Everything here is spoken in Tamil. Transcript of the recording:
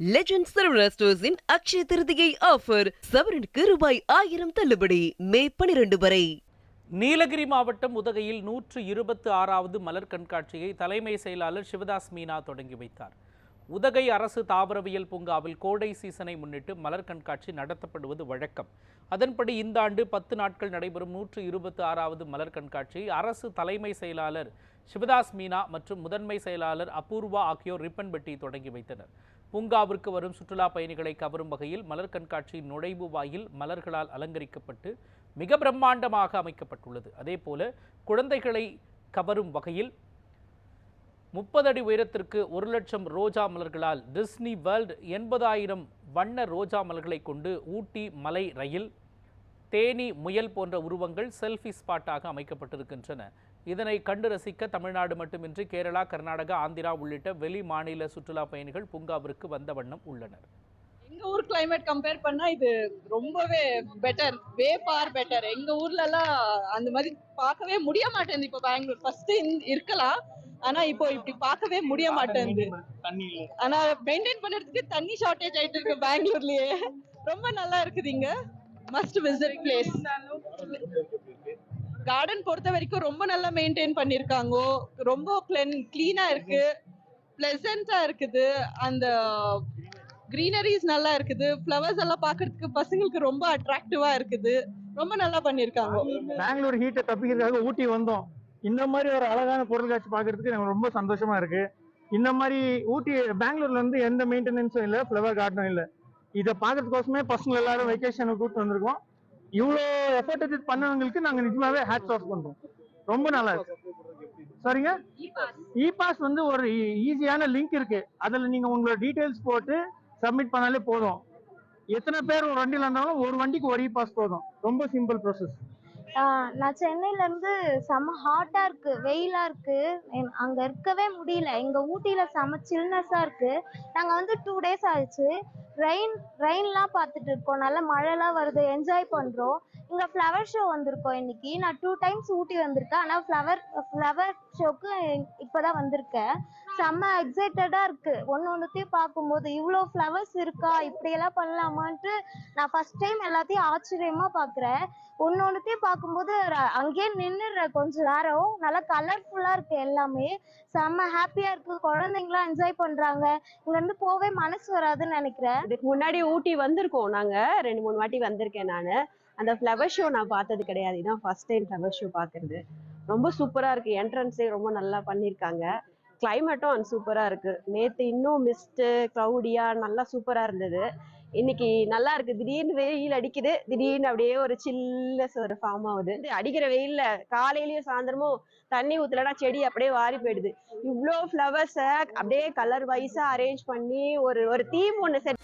லெஜண்ட் சரவணா ஸ்டோர்ஸின் அக்ஷய திருதியை ஆஃபர் சவரனுக்கு ரூபாய் ஆயிரம் தள்ளுபடி. மே பனிரெண்டு வரை. நீலகிரி மாவட்டம் உதகையில் நூற்று இருபத்து ஆறாவது மலர் கண்காட்சியை தலைமை செயலாளர் சிவதாஸ் மீனா தொடங்கி வைத்தார். உதகை அரசு தாவரவியல் பூங்காவில் கோடை சீசனை முன்னிட்டு மலர் கண்காட்சி நடத்தப்படுவது வழக்கம். அதன்படி இந்த ஆண்டு பத்து நாட்கள் நடைபெறும் நூற்று இருபத்து ஆறாவது மலர் கண்காட்சியை அரசு தலைமை செயலாளர் சிவதாஸ் மீனா மற்றும் முதன்மை செயலாளர் அபூர்வா ஆகியோர் ரிப்பன் பெட்டி தொடங்கி வைத்தனர். பூங்காவிற்கு வரும் சுற்றுலா பயணிகளை கவரும் வகையில் மலர் கண்காட்சியின் நுழைவு வாயில் மலர்களால் அலங்கரிக்கப்பட்டு மிக பிரம்மாண்டமாக அமைக்கப்பட்டுள்ளது. அதேபோல குழந்தைகளை கவரும் வகையில் முப்பது அடி உயரத்திற்கு ஒரு லட்சம் ரோஜா மலர்களால் டிஸ்னி வேர்ல்ட் எண்பதாயிரம் வண்ண ரோஜா மலர்களை கொண்டு ஊட்டி மலை ரயில் தேனி முயல் போன்ற உருவங்கள் செல்ஃபி ஸ்பாட்டாக அமைக்கப்பட்டிருக்கின்றன. இதனை கண்டு ரசிக்க தமிழ்நாடு மட்டுமின்றி கேரளா கர்நாடகா ஆந்திரா உள்ளிட்ட வெளி மாநில சுற்றுலா பயணிகள் பூங்காவிற்கு வந்த வண்ணம் உள்ளனர். எங்க ஊர் கிளைமேட் கம்பேர் பண்ணா இது ரொம்பவே பெட்டர் வே பார் பெட்டர் எங்க ஊர்ல எல்லாம் அந்த மாதிரி பார்க்கவே முடிய மாட்டேங்குது இப்போ பெங்களூர் ஃபர்ஸ்ட் இருக்கலாம். ஆனா இப்போ இப்படி பார்க்கவே முடிய மாட்டேங்குது ஆனா மெயின்டைன் பண்றதுக்கு தண்ணி ஷார்டேஜ் ஆயிட்டு இருக்கு பெங்களூர்லயே ரொம்ப நல்லா இருக்குது இங்க. மஸ்ட் விசிட் பிளேஸ் கார்டன் பொறுத்த வரைக்கும் ரொம்ப நல்லா மெயின்டைன் பண்ணிருக்காங்க. ரொம்ப கிளீனா இருக்கு. பிளசண்டா இருக்குது. அந்த க்ரீனரிஸ் நல்லா இருக்குது. ஃப்ளவர்ஸ் எல்லாம் பார்க்கறதுக்கு பசங்களுக்கு ரொம்ப அட்ராக்டிவா இருக்குது. ரொம்ப நல்லா பண்ணிருக்காங்க. பெங்களூர் ஹீட்டை தப்பிக்கிறதுக்காக ஊட்டி வந்தோம். இந்த மாதிரி ஒரு அழகான பொருள் காட்சி பார்க்கறதுக்கு எனக்கு ரொம்ப சந்தோஷமா இருக்கு. இந்த மாதிரி ஊட்டி பெங்களூர்ல இருந்து எந்த மெயின்டெனன்ஸும் இல்லை ஃப்ளவர் கார்டனும் இல்லை. இதை பார்க்கறதுக்கோசமே பசங்க எல்லாரும் வெக்கேஷனுக்கு கூப்பிட்டு வந்திருக்கோம். இவ்வளோ எஃபர்ட் எடுத்து பண்ணவங்களுக்கு நாங்கள் நிஜமாவே ஹேட்ஸ் ஆஃப் பண்றோம். ரொம்ப நல்லா இருக்கு. சரிங்க? இ பாஸ் வந்து ஒரு ஈஸியான லிங்க் இருக்கு. அதில் நீங்க உங்களோட டீடைல்ஸ் போட்டு சப்மிட் பண்ணாலே போதும். எத்தனை பேர் ஒரு வண்டியில் இருந்தாலும் ஒரு வண்டிக்கு ஒரு இ பாஸ் போதும். ரொம்ப சிம்பிள் ப்ரோசஸ் நான் சென்னையில இருந்து செம்ம ஹாட்டா இருக்கு வெயிலா இருக்கு. அங்க இருக்கவே முடியல. எங்க ஊட்டியில செம்ம சில்னஸா இருக்கு. நாங்க வந்து டூ டேஸ் ஆயிடுச்சு ரெயின் ரெயின்லாம் பார்த்துட்டு இருக்கோம். நல்ல மழைலாம் வருது. என்ஜாய் பண்ணுறோம் இங்கே ஃப்ளவர் ஷோ வந்திருக்கோம் இன்னைக்கு. நான் டூ டைம்ஸ் ஊட்டி வந்திருக்கேன். ஆனால் ஃப்ளவர் ஃப்ளவர் ஷோக்கு இப்பதான் வந்திருக்கேன். செம்ம எக்ஸைட்டடா இருக்கு. ஒன்னு ஒன்னுத்தையும் பார்க்கும்போது இவ்வளோ ஃப்ளவர்ஸ் இருக்கா? இப்படியெல்லாம் பண்ணலாமான்ட்டு நான் ஃபர்ஸ்ட் டைம் எல்லாத்தையும் ஆச்சரியமா பாக்குறேன். ஒன்னு ஒன்னுத்தையும் பார்க்கும்போது அங்கேயே நின்றுடுறேன் கொஞ்ச நேரம். நல்லா கலர்ஃபுல்லா இருக்கு எல்லாமே. செம்ம ஹாப்பியா இருக்கு. குழந்தைங்களாம் என்ஜாய் பண்றாங்க. இங்க இருந்து போவே மனசு வராதுன்னு நினைக்கிறேன். இதுக்கு முன்னாடி ஊட்டி வந்திருக்கோம் நாங்க. ரெண்டு மூணு வாட்டி வந்திருக்கேன் நான். அந்த ஃப்ளவர் ஷோ நான் பார்த்தது கிடையாது. இதான் ஃபர்ஸ்ட் டைம் ஃப்ளவர் ஷோ பார்க்கறது. ரொம்ப சூப்பரா இருக்கு. என்ட்ரன்ஸே ரொம்ப நல்லா பண்ணியிருக்காங்க. கிளைமேட்டும் சூப்பராக இருக்குது நேற்று இன்னும் மிஸ்ட்டு க்ளவுடியாக நல்லா சூப்பராக இருந்தது. இன்னைக்கு நல்லா இருக்கு. திடீர்னு வெயில் அடிக்குது. திடீர்னு அப்படியே ஒரு சில்லஸ் ஒரு ஃபார்ம் ஆகுது. அடிக்கிற வெயில்ல காலையிலயும் சாயந்தரமும் தண்ணி ஊத்தலனா செடி அப்படியே வாரி போயிடுது. இவ்வளோ ஃப்ளவர்ஸை அப்படியே கலர் வைஸா அரேஞ்ச் பண்ணி ஒரு ஒரு தீம் ஒன்று செட்